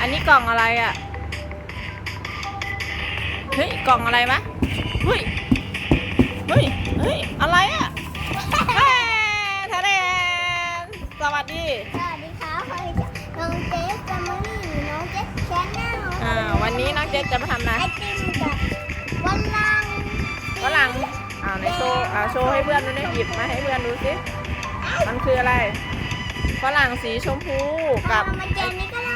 อันนี้กล่องอะไรอะ เฮ้ย กล่องอะไรวะเฮ้ย เฮ้ย เฮ้ย อะไรอะแม่ทะเลนสวัสดี สวัสดีครับใครจะน้องเจสแฟมิลี่น้องเจสแชนแนลอ่า วันนี้น้องเจสจะมาทำอะไร ไอติมกับวันลังฝรั่งอ่าในโชว์อ่าโชว์ให้เพื่อนดูได้หยิบมาให้เพื่อนดูสิ มันคืออะไร ฝรั่งสีชมพูกับ เอามาเจนนี้ก็ได้อ๋อ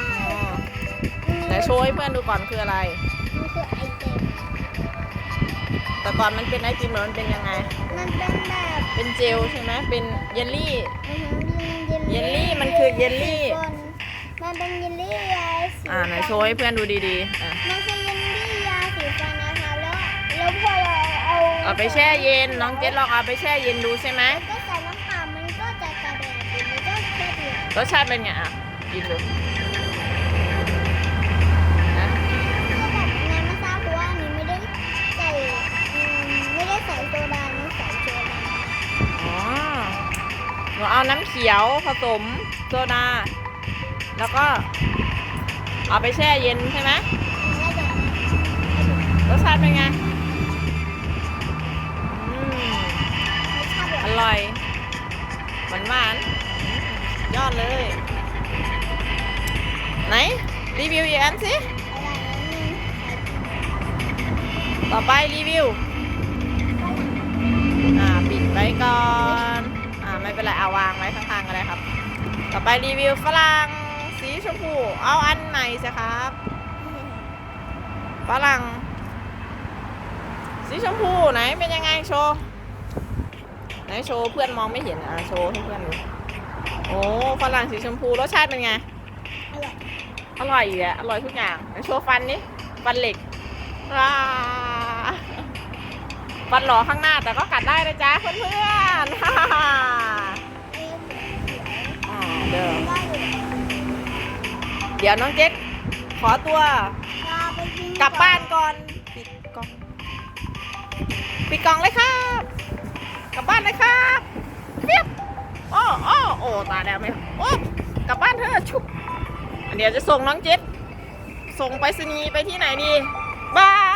ไหนโชว์ให้เพื่อนดูก่อนคืออะไร มันคือไอติมแต่ก่อนมันเป็นไอติมหรือมันเป็นยังไง มันเป็นแบบเป็นเจลใช่ไหมเป็นเยลลี่อื้อหือเยลลี่มันคือเยลลี่ มันเป็นเยลลี่ยาสีอ่าไหนโชว์ให้เพื่อนดูดีๆอะมันคือเยลลี่ยาสีฟันนะคะแล้วแล้วพอเราเอาเอาไปแช่เย็นน้องเจสลองเอาไปแช่เย็นดูใช่ไหมก็ใส่น้ำเปล่ามันก็จะกลายเป็นไอติมมันก็แค่เดียวรสชาติเป็นไงอะกินดู นูเอาน้ำเขียวผสมโซดา แล้วก็เอาไปแช่เย็นใช่ไหมแล้วเดี๋ยวรสชาติเป็นไงอืมไม่ชอบแบบอร่อย หวานหวานๆยอดเลย ไหน รีวิวอีกอันสิอะไรนี่ต่อไปรีวิว เป็นไรเอาวางไว้ข้างๆก็ได้ครับ ต่อไปรีวิวฝรั่งสีชมพู เอาอันไหนสิครับฝรั่งสีชมพูไหนเป็นยังไงโชว์ไหนโชว์เพื่อนมองไม่เห็นอะโชว์ให้เพื่อนดูโอ้ฝรั่งสีชมพูรสชาติเป็นไงอร่อยอร่อยอีกแหละอร่อยทุกอย่างไหนโชว์ฟันนี่ฟันเหล็กว้าฟันหล่อข้างหน้าแต่ก็กัดได้นะจ๊ะเพื่อนๆ เดี๋ยวน้องเจ๊กขอตัวลาไปกินกลับบ้านก่อน ปิดกล่อง ปิดกล่องเลยครับ กลับบ้านเลยครับเรียบโอ้โอ้โอ้ตายแล้วไหมโอ้กลับบ้านเถอะชุบเดี๋ยวจะส่งน้องเจ็ดส่งไปสนีย์ไปที่ไหนดีบาย